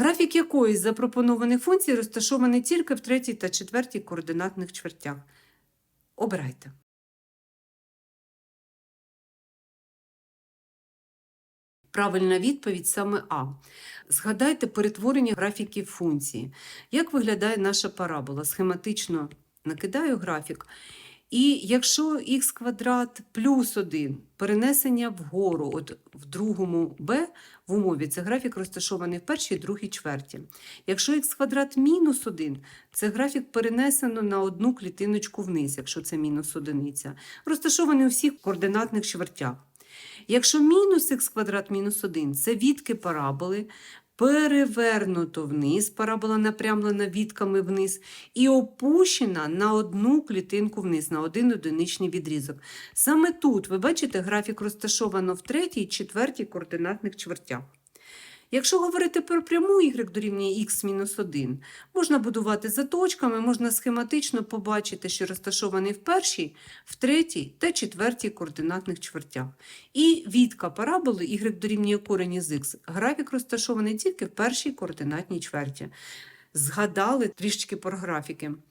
Графік якої з запропонованих функцій розташований тільки в третій та четвертій координатних чвертях. Обирайте. Правильна відповідь саме А. Згадайте перетворення графіків функції. Як виглядає наша парабола? Схематично накидаю графік. І якщо х квадрат плюс 1 перенесення вгору, от в другому b в умові це графік розташований в першій другій чверті. Якщо х квадрат мінус 1, це графік перенесено на одну клітиночку вниз, якщо це мінус одиниця, розташований у всіх координатних чвертях. Якщо мінус х квадрат мінус 1 це відки параболи, перевернуто вниз, парабола напрямлена вітками вниз, і опущена на одну клітинку вниз, на один одиничний відрізок. Саме тут, ви бачите, графік розташовано в третій і четвертій координатних чвертях. Якщо говорити про пряму y дорівнює х-1, можна будувати за точками, можна схематично побачити, що розташований в першій, в третій та четвертій координатних чвертях. І відка параболи y дорівнює корень із х. Графік розташований тільки в першій координатній чверті. Згадали трішечки про графіки.